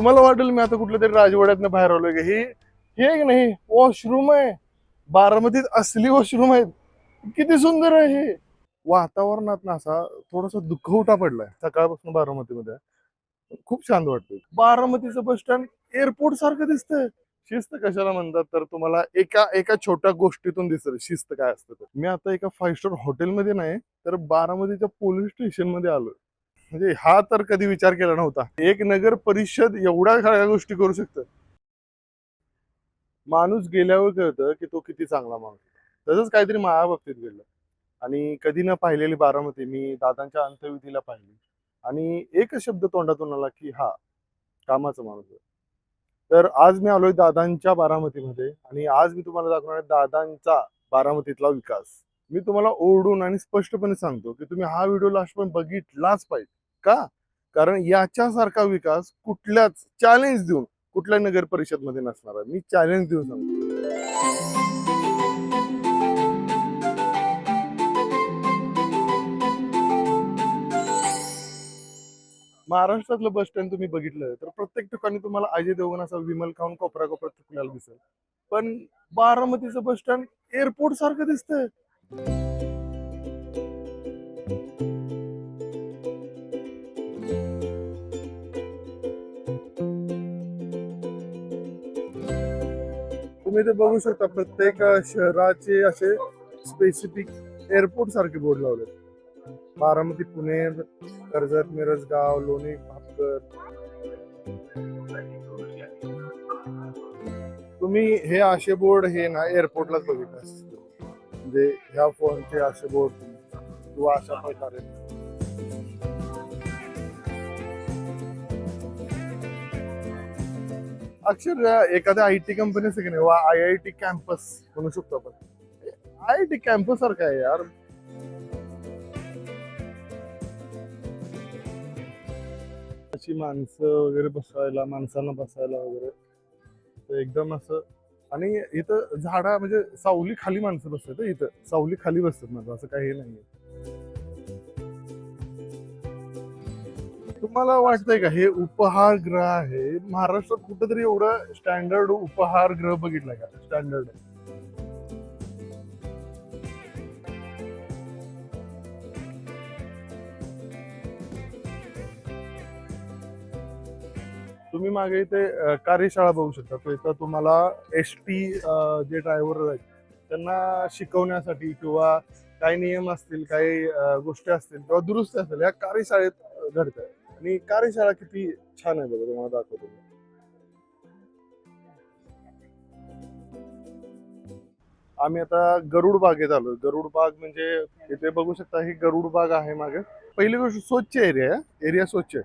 तुम्हाला वाटेल मी आता कुठल्या तरी राजवाड्यातनं बाहेर आलोय का? हे हे एक की नाही वॉशरूम आहे. बारामतीत असली वॉशरूम आहेत. किती सुंदर आहे हे. वातावरणात ना असा थोडासा दुःखवटा पडलाय. सकाळपासून बारामतीमध्ये. खूप छान वाटतंय. बारामतीचं बस स्टँड एअरपोर्ट सारखं दिसतंय. शिस्त कशाला म्हणतात? तर तुम्हाला एका एका छोट्या गोष्टीतून दिसत शिस्त काय असतं मी आता एका फाईव्ह स्टार हॉटेलमध्ये नाही तर बारामतीच्या पोलीस स्टेशनमध्ये आलोय. म्हणजे हा तर कधी विचार केला नव्हता. एक नगर परिषद एवढ्या सगळ्या गोष्टी करू शकतं. माणूस गेल्यावर कळतं की तो किती चांगला माणूस तसंच काहीतरी माझ्या बाबतीत घडलं. आणि कधी न पाहिलेली बारामती मी दादांच्या अंत्यविधीला पाहिली. आणि एकच शब्द तोंडातून आला की हा कामाचा माणूस आहे. तर आज मी आलोय दादांच्या बारामतीमध्ये आणि आज मी तुम्हाला दाखवणार आहे दादांचा बारामतीतला विकास. मी तुम्हाला ओरडून आणि स्पष्टपणे सांगतो की तुम्ही हा व्हिडिओ लास्ट पण बघितलाच पाहिजे. का? कारण याच्यासारखा विकास कुठल्याच चॅलेंज देऊन कुठल्या नगर परिषदमध्ये नसणार आहे. मी चॅलेंज देऊन सांगतो. महाराष्ट्रातलं बस स्टँड तुम्ही बघितलं तर प्रत्येक ठिकाणी तुम्हाला अजय देवगण असा विमल खाऊन कोपरा कोपरा चुकल्याला दिसेल. पण बारामतीचं बस स्टँड एअरपोर्ट सारखं दिसतंय. तुम्ही ते बघू शकता प्रत्येक शहराचे असे स्पेसिफिक एअरपोर्ट सारखे बोर्ड लावले बारामती पुणे कर्जत मिरजगाव लोणी भापकर तुम्ही हे असे बोर्ड हे ना एअरपोर्टलाच बघितलं म्हणजे ह्या फोनचे असे बोर्ड किंवा अशा प्रकारे. अक्षर एखाद्या आय टी कंपनी की नाही वा आय आय टी कॅम्पस म्हणू शकतो आपण. आय आय टी कॅम्पस सारखं आहे यार. अशी माणसं वगैरे बसायला माणसांना बसायला वगैरे तर एकदम असं आणि इथं झाडा म्हणजे सावली खाली माणसं बसतात इथं. सावली खाली बसतात माझं असं काही नाहीये. तुम्हाला वाटतंय का हे उपहारगृह आहे महाराष्ट्रात कुठेतरी एवढं स्टँडर्ड उपहारगृह बघितला का? स्टँडर्ड तुम्ही मागे इथे कार्यशाळा बघू शकता. तो इथं तुम्हाला एस टी जे ड्रायव्हर आहेत त्यांना शिकवण्यासाठी किंवा काही नियम असतील काही गोष्टी असतील किंवा दुरुस्ती असतील या कार्यशाळेत घडत आणि कार्यशाळा किती छान आहे बघा तुम्हाला दाखवतो आम्ही आता गरुड बागेत आलो गरुड बाग म्हणजे इथे बघू शकता ही गरुड बाग आहे मागे. पहिली गोष्ट स्वच्छ एरिया आहे एरिया स्वच्छ आहे.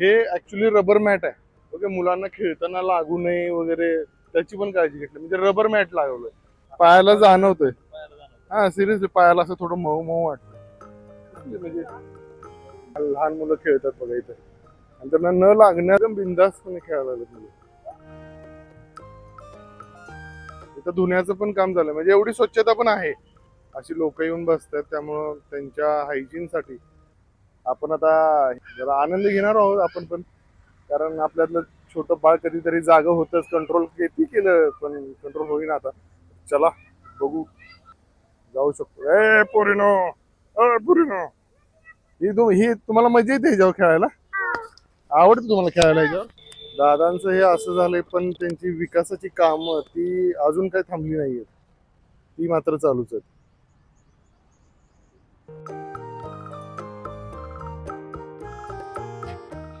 हे ऍक्च्युली रबर मॅट आहे. ओके मुलांना खेळताना लागू नये वगैरे त्याची पण काळजी घेतली. म्हणजे रबर मॅट लागवलंय. पायाला जाणवतोय. हा सिरियसली पायाला असं थोडं मऊ मऊ वाटतं म्हणजे लहान मुलं खेळतात बघा इथे. आणि त्यांना न लागण्यात बिंदास्तपणे खेळायला लागत इथं धुण्याचं पण काम झालं म्हणजे एवढी स्वच्छता पण आहे. अशी लोक येऊन बसतात त्यामुळं त्यांच्या hygiene साठी आपण आता जरा आनंद घेणार आहोत आपण पण. कारण आपल्यातलं छोटं बाळ कधीतरी जागं होतच कंट्रोल किती केलं पण कंट्रोल होईना आता. चला बघू. जाऊ शकतो. ए पोरिनो! अ पोरिनो! ही तुम ही तुम्हाला मजा येते ह्याच्यावर खेळायला? आवडत तुम्हाला खेळायला ह्याच्यावर? दादांचं हे असं झालंय पण त्यांची विकासाची कामं ती अजून काही थांबली नाहीयेत. ती मात्र चालूच आहेत.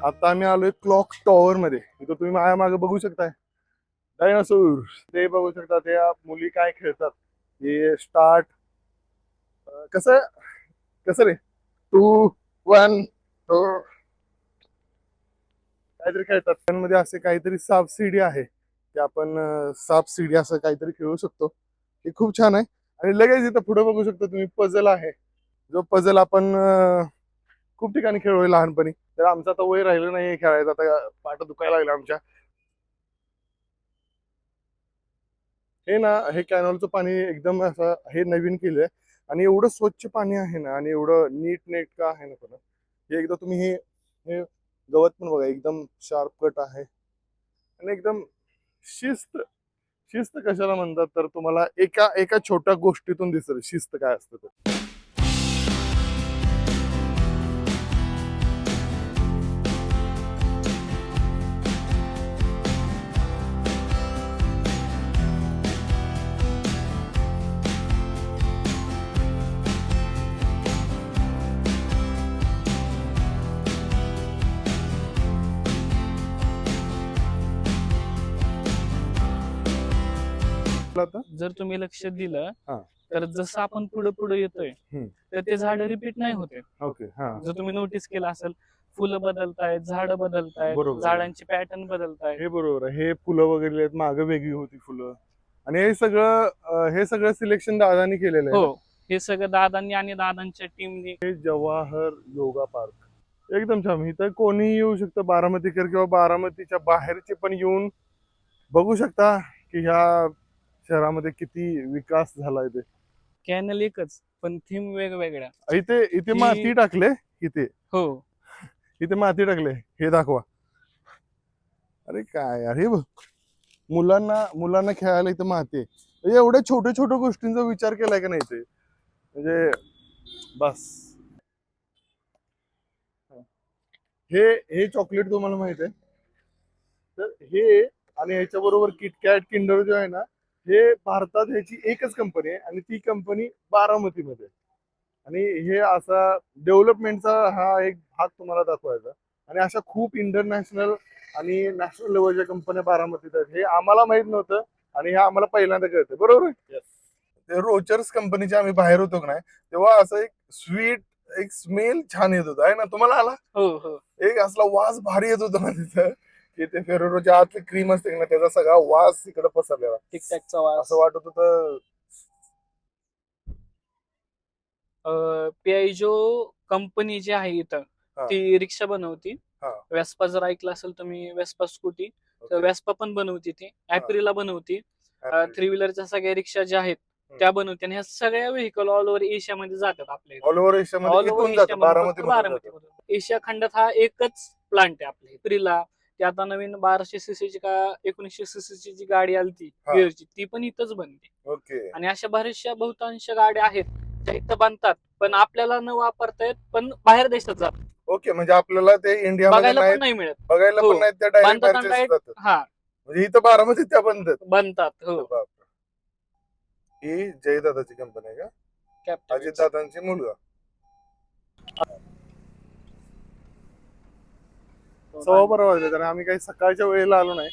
आता आम्ही आलोय क्लॉक टॉवर मध्ये. इथं तुम्ही माझ्या मागे बघू शकताय. डायनासोर ते बघू शकता ते मुली काय खेळतात. हे स्टार्ट कसं? कसं रे? टू वन काहीतरी खेळतात. त्यांमध्ये असे काहीतरी साप सीडी आहे. ते आपण अं, साप सीडी असं काहीतरी खेळू शकतो. हे खूप छान आहे. आणि लगेच इथं पुढे बघू शकता तुम्ही पझल आहे. जो पझल आपण खूप ठिकाणी खेळलोय लहानपणी. तर आमचं आता वय राहिलं नाही खेळायचं. आता पाठ दुखायला लागलं आमच्या. हे ना हे कॅनॉलचं पाणी एकदम असं हे नवीन केलंय. आणि एवढं स्वच्छ पाणी आहे ना आणि एवढं नीट नेट का आहे ना पण हे एकदा तुम्ही हे हे गवत पण बघा एकदम शार्प कट आहे. आणि एकदम शिस्त शिस्त कशाला म्हणतात? तर तुम्हाला एका एका छोट्या गोष्टीतून दिसेल शिस्त काय असतं ते. आता जर तुम्ही लक्ष दिलं हा. तर जसं आपण पुढे पुढे येतोय हम्म. तर ते झाड रिपीट नाही होते ओके हा. जर तुम्ही नोटीस केलं असेल फुलं बदलतायत झाड बदलतायत बरोबर. झाडांचे पॅटर्न बदलतायत. हे बरोबर आहे. हे फुलं वगैरे आहेत मागं वेगळी होती फुलं. आणि हे सगळं अं, हे सगळं सिलेक्शन दादानी केलेलं आहे. हो हे सगळं दादांनी आणि दादांच्या टीमनी हे जवाहर योगा पार्क. एकदम छान. इथं कोणीही येऊ शकतं बारामतीकर किंवा बारामतीच्या बाहेरचे पण येऊन बघू शकता की ह्या शहरामध्ये किती विकास झालाय ते? कॅनल एकच पण थीम वेगवेगळ्या. इथे इथे माती टाकले इथे? हो. इथे माती टाकले हे दाखवा. अरे काय अरे बघ मुलांना मुलांना खेळायला इथं माती आहे. म्हणजे एवढ्या छोट्या छोट्या गोष्टींचा विचार केलाय का नाही ते म्हणजे बस. हे हे चॉकलेट तुम्हाला माहीत आहे? तर हे आणि ह्याच्या बरोबर किटकॅट किंडर जो आहे ना हे भारतात ह्याची एकच कंपनी आहे आणि ती कंपनी बारामतीमध्ये. आणि हे असा डेव्हलपमेंटचा हा एक भाग तुम्हाला दाखवायचा. आणि अशा खूप इंटरनॅशनल आणि नॅशनल लेवलच्या कंपन्या बारामतीत आहेत. हे आम्हाला माहीत नव्हतं आणि हे आम्हाला पहिल्यांदा कळतं. बरोबर? ते रोचर्स कंपनीचे आम्ही बाहेर होतो का नाही तेव्हा असं एक स्वीट एक स्मेल छान येत होता. आहे ना? तुम्हाला आला? हो हो. एक असला वास भारी येत होता ना तिथं. की ते फेरोरोच्या आतली क्रीम असते ना त्याचा सगळा वास इकडे पसरलेला टिकटॅकचा वास असं वाटत होतं पिआयजो कंपनी जी आहे इथं हा. ती रिक्षा बनवती हा. वेस्पा जर ऐकलं असेल तुम्ही वेस्पा स्कूटी तर. वेस्पा पण बनवती ती ऍप्रिला बनवती थ्री व्हीलरच्या सगळ्या रिक्षा ज्या आहेत हम्म. त्या बनवते आणि ह्या सगळ्या व्हेकल ऑल ओव्हर एशियामध्ये जातात आपल्या इथं. ऑल ओव्हर All एशियामध्ये over इथून जातं एशियामध्ये बारामती फक्त बारामतीमधून. एशिया खंडात हा एकच प्लांट आहे आपल्या प्रिला ती आता नवीन बाराशे सीसीची का एकोणीसशे सीसीची जी गाडी आली ती हा. गिअरची ती पण इथंच बनते. ओके. आणि अशा बऱ्याचशा बहुतांश गाड्या आहेत ज्या इथं बांधतात पण आपल्याला न वापरता येत पण बाहेर देशात जातात ओके म्हणजे आपल्याला ते इंडियामध्ये बघायला पण नाही मिळत. बघायला हो. पण नाही त्या डायरेक्ट बांधतात बाहेरच्या direct- जातात. हा. म्हणजे इथं बारामतीत त्या बनतात. बनतात हो. बापरे. ही जयदादाची कंपनी आहे का? Captain. अजित दादांची मुलगा. सव्वा बारा वाजले तर आम्ही काही सकाळच्या वेळेला आलो नाही.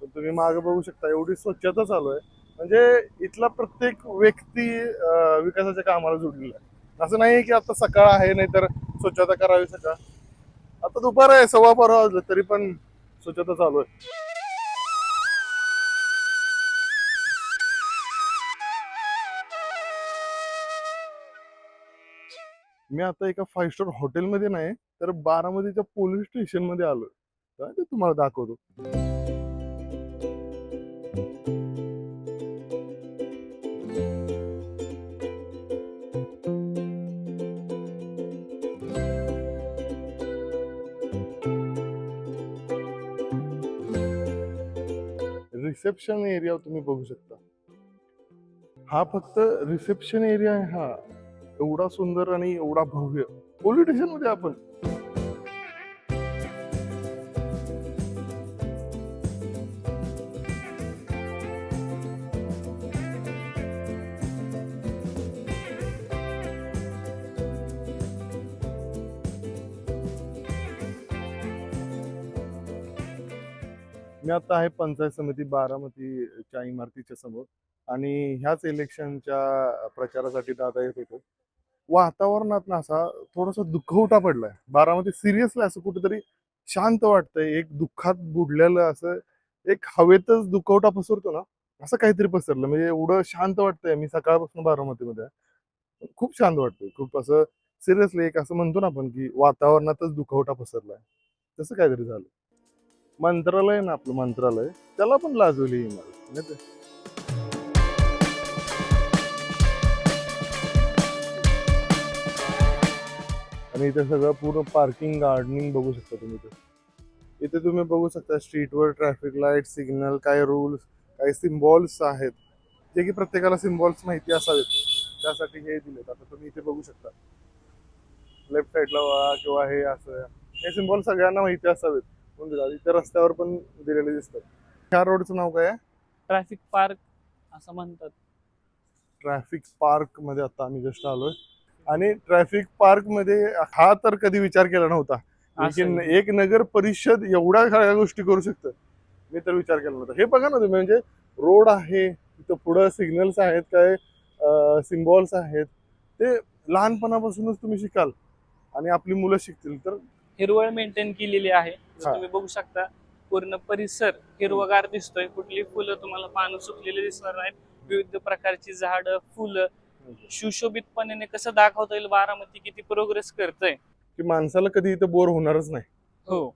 पण तुम्ही मागे बघू शकता एवढी स्वच्छता चालू आहे. म्हणजे इथला प्रत्येक व्यक्ती विकासाच्या कामाला जोडलेला आहे. असं नाही की आता सकाळ आहे नाही तर स्वच्छता करावी सकाळ. आता दुपार आहे सव्वा बारा वाजले तरी पण स्वच्छता चालू आहे. मी आता एका फाईव्ह स्टार हॉटेलमध्ये नाही तर बारामतीच्या पोलीस स्टेशनमध्ये आलोय. काय ते तुम्हाला दाखवतो. रिसेप्शन एरिया तुम्ही बघू शकता. हा फक्त रिसेप्शन एरिया आहे हा. एवढा सुंदर आणि एवढा भव्य. पोलीस स्टेशनमध्ये आपण. मी आता आहे पंचायत समिती बारामतीच्या इमारतीच्या समोर आणि ह्याच इलेक्शनच्या प्रचारासाठी दादा येत होतो. वातावरणात ना असा थोडासा दुखवटा पडलाय. बारामती सिरियसली असं कुठेतरी शांत वाटतंय. एक दुःखात बुडलेलं असं एक हवेतच दुखवटा पसरतो ना असं काहीतरी पसरलं. म्हणजे एवढं शांत वाटतंय मी सकाळपासून बारामतीमध्ये. आहे. खूप शांत वाटतंय. खूप असं सिरियसली एक असं म्हणतो ना आपण की वातावरणातच दुखवटा पसरलाय. तसं काहीतरी झालं. मंत्रालय ना आपलं मंत्रालय त्याला पण लाजवली ही इमारत आणि इथे सगळं पूर्ण पार्किंग गार्डनिंग बघू शकता तुम्ही इथे. इथे तुम्ही बघू शकता स्ट्रीटवर ट्रॅफिक लाइट सिग्नल काय रूल्स काही सिम्बॉल्स आहेत. जे की प्रत्येकाला सिम्बॉल्स माहिती असावेत. त्यासाठी हे दिलेत. आता तुम्ही इथे बघू शकता. लेफ्ट साईडला वळा किंवा हे असं. हे सिम्बॉल सगळ्यांना माहिती असावेत. म्हणून दिला इथे रस्त्यावर पण दिलेले दिसतात. ह्या रोडचं नाव काय आहे? ट्रॅफिक पार्क असं म्हणतात. ट्रॅफिक पार्कमध्ये आता आम्ही जस्ट आलोय. आणि ट्रॅफिक पार्कमध्ये हा तर कधी विचार केला नव्हता. एक नगर परिषद एवढ्या सगळ्या गोष्टी करू शकतं. मी तर विचार केला नव्हता. हे बघा ना तुम्ही म्हणजे रोड आहे तिथं पुढं सिग्नल्स आहेत काय सिम्बॉल्स आहेत ते लहानपणापासूनच तुम्ही शिकाल आणि आपली मुलं शिकतील तर. हिरवळ मेंटेन केलेली आहे. तुम्ही बघू शकता पूर्ण परिसर हिरवगार दिसतोय. कुठली फुलं तुम्हाला पानं सुकलेली दिसणार नाहीत. विविध प्रकारची झाडं फुलं सुशोभितपणे कसं दाखवता येईल बारामती किती प्रोग्रेस करतय? की माणसाला कधी इथं बोर होणारच नाही. हो.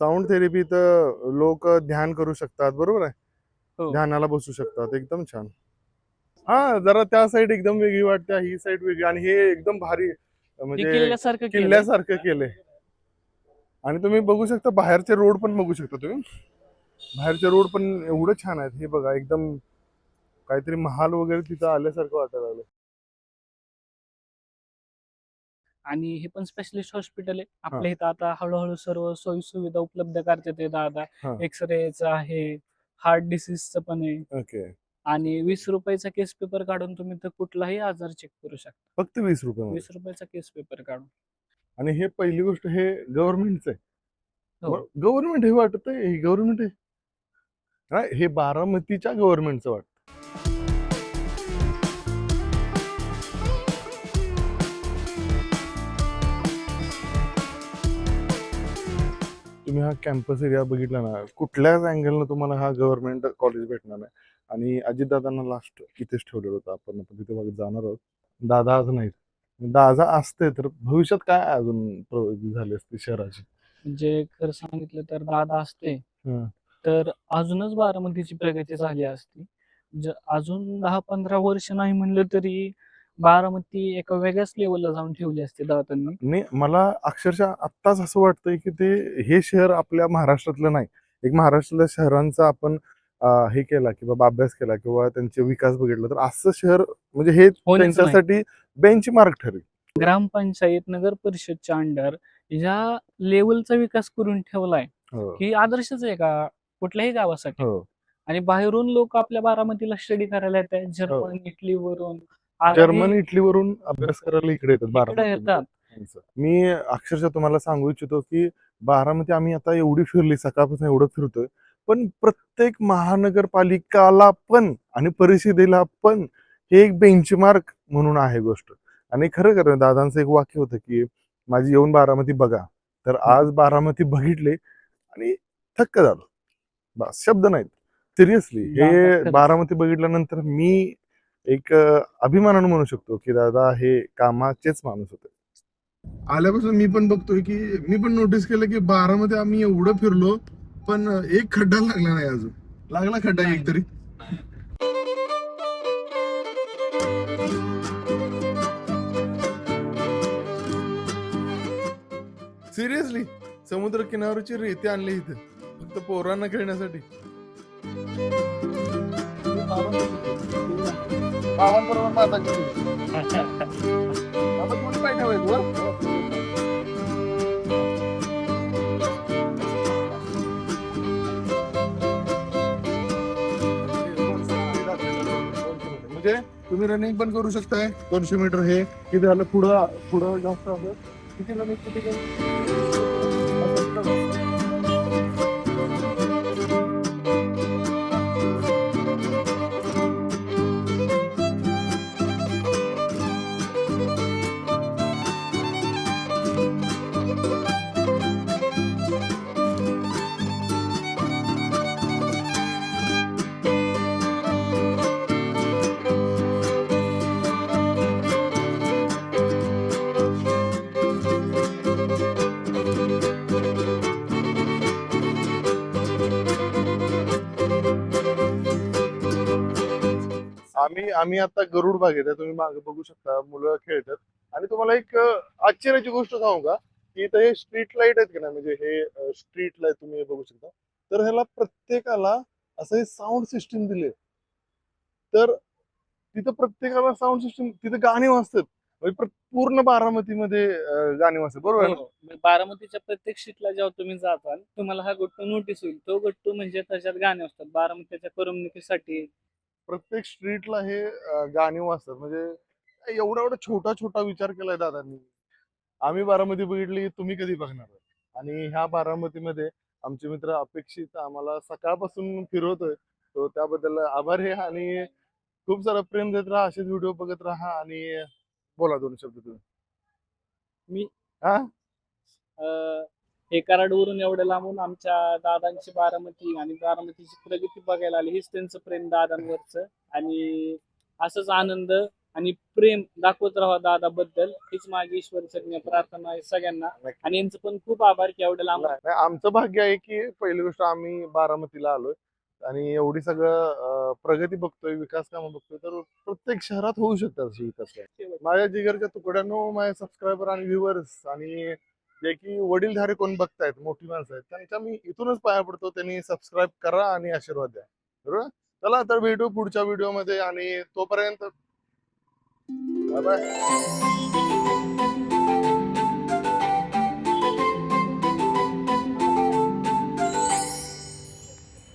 साऊंड थेरपी तर लोक ध्यान करू शकतात बरोबर आहे? हो. ध्यानाला बसू शकतात एकदम छान. हा जरा त्या साईड एकदम वेगळी वाटते ही साईड वेगळी आणि हे एकदम भारी म्हणजे. किल्ल्यासारखं केलंय. आणि तुम्ही बघू शकता बाहेरचे रोड पण बघू शकता तुम्ही. बाहेरचे रोड पण एवढं छान आहेत हे बघा एकदम काहीतरी महाल वगैरे तिथं आल्यासारखं वाटायला लागलं आणि हे पण स्पेशलिस्ट हॉस्पिटल आहे. आपल्या इथं आता हळूहळू सर्व सोयी सुविधा उपलब्ध करतात ते दादा. हा. एक्सरेचं आहे हार्ट डिसीजचं पण आहे. ओके. आणि वीस रुपयाचा केस पेपर काढून तुम्ही तर कुठलाही आजार चेक करू शकता. फक्त वीस रुपये वीस रुपयाचा केस पेपर काढून. आणि हे पहिली गोष्ट हे गव्हर्नमेंटचं हो. आहे. गव्हर्नमेंट हे. वाटत आहे हे गव्हर्नमेंट आहे. हे बारामतीच्या गव्हर्नमेंटचं वाटत तुम्ही हा कॅम्पस एरिया बघितला ना कुठल्याच अँगलनं तुम्हाला हा गव्हर्नमेंट कॉलेज भेटणार नाही. आणि अजितदादांना लास्ट इथेच ठेवलेलं होतं आपण तिथे बघ जाणार आहोत. दादा आज नाहीत. दादा असते तर भविष्यात काय अजून प्रगती झाली असती शहराची? म्हणजे खरं सांगितलं तर दादा असते. तर अजूनच बारामतीची प्रगती झाली असती. ज- अजून दहा पंधरा वर्ष नाही म्हणलं तरी बारामती एका वेगळ्याच लेवलला जाऊन ठेवली असते दादांनी नाही मला अक्षरशः आत्ताच असं वाटतंय की ते हे शहर आपल्या महाराष्ट्रातलं नाही. एक महाराष्ट्रातल्या शहरांचा आपण हे केला की बाबा अभ्यास केला किंवा त्यांचे विकास बघितला तर असं शहर म्हणजे हे. त्यांच्यासाठी बेंच मार्क ठरेल. ग्रामपंचायत नगर परिषदच्या अंडर या लेवलचा विकास करून ठेवलाय. हो. ही आदर्शच आहे का? कुठल्याही गावासाठी. हो. आणि बाहेरून लोक आपल्या बारामतीला स्टडी करायला येतात जर्मन इटलीवरून जर्मन इटलीवरून अभ्यास करायला इकडे येतात. येतात. मी अक्षरशः तुम्हाला सांगू इच्छितो की बारामती आम्ही आता एवढी फिरली सकाळपासून एवढं फिरतोय पण प्रत्येक महानगरपालिकाला पण आणि परिषदेला पण हे एक बेंचमार्क म्हणून आहे गोष्ट. आणि खरं खरं दादांचं एक वाक्य होतं की माझी येऊन बारामती बघा. तर आज बारामती बघितले आणि थक्क झालो. बस शब्द नाहीत. सिरियसली हे. बारामती बघितल्यानंतर मी एक अभिमानानं म्हणू शकतो की दादा हे कामाचेच माणूस होते. आल्यापासून मी पण बघतोय की मी पण नोटीस केलं की बारामध्ये आम्ही एवढं फिरलो पण एक खड्डा लागला नाही अजून. लागला खड्डा एक तरी सिरियसली समुद्र किनाऱ्याची रेती आणली इथे. फक्त पोरांना खेळण्यासाठी. बाबांबरोबर माझा बाबा कोणी पाय ठेवायचं वर? म्हणजे तुम्ही रनिंग पण करू शकताय. दोनशे मीटर हे. किती झालं पुढं पुढं जास्त असं किती रनिंग किती आम्ही आम्ही आता गरुड बागेत आहे तुम्ही मागे बघू शकता मुलं खेळतात. आणि तुम्हाला एक आश्चर्याची गोष्ट सांगू का की इथं हे स्ट्रीट लाइट आहेत की नाही म्हणजे हे स्ट्रीट लाइट तुम्ही बघू शकता. तर ह्याला प्रत्येकाला असं हे साऊंड सिस्टीम दिले तर तिथं प्रत्येकाला साऊंड सिस्टीम तिथं गाणी वाजतात. म्हणजे पूर्ण बारामतीमध्ये गाणी वाजतात. बरोबर आहे ना? हो, हो. बारामतीच्या प्रत्येक शीटला जेव्हा तुम्ही जाताल तुम्हाला हा गट्टू नोटीस होईल. तो गट्टू म्हणजे त्याच्यात गाणे असतात बारामतीच्या करमणुकीसाठी. प्रत्येक स्ट्रीटला हे गाणी वाजतात. म्हणजे एवढा एवढा छोटा छोटा विचार केलाय दादांनी. आम्ही बारामती बघितली तुम्ही कधी बघणार आणि ह्या बारामतीमध्ये आमचे मित्र अपेक्षित आम्हाला सकाळपासून फिरवतोय. तो त्याबद्दल आभार आहे आणि खूप सारा प्रेम देत राहा असेच व्हिडिओ बघत राहा आणि बोला दोन शब्द तुम्ही. मी? हा? हे कराडवरून एवढं लांबून आमच्या दादांची बारामती आणि बारामतीची प्रगती बघायला आली. हेच त्यांचं प्रेम दादांवरच. आणि असंच आनंद आणि प्रेम दाखवत राहा दादाबद्दल. हीच माझी ईश्वर प्रार्थना आहे सगळ्यांना. आणि यांचं पण खूप आभार की एवढं लांब आमचं भाग्य आहे की पहिली गोष्ट आम्ही बारामतीला आलोय. आणि एवढी सगळं प्रगती बघतोय विकास कामं बघतोय तर प्रत्येक शहरात होऊ शकतात विकास. माझ्या जिगरच्या तुकड्यानो माझे सबस्क्रायबर आणि व्ह्युअर्स आणि जे की वडीलधारे कोण बघतायत? मोठी माणसं आहेत. त्यांच्या मी इथूनच पाया पडतो. त्यांनी सबस्क्राईब करा आणि आशीर्वाद द्या. बरोबर? चला तर भेटू पुढच्या व्हिडिओमध्ये आणि तोपर्यंत. बाय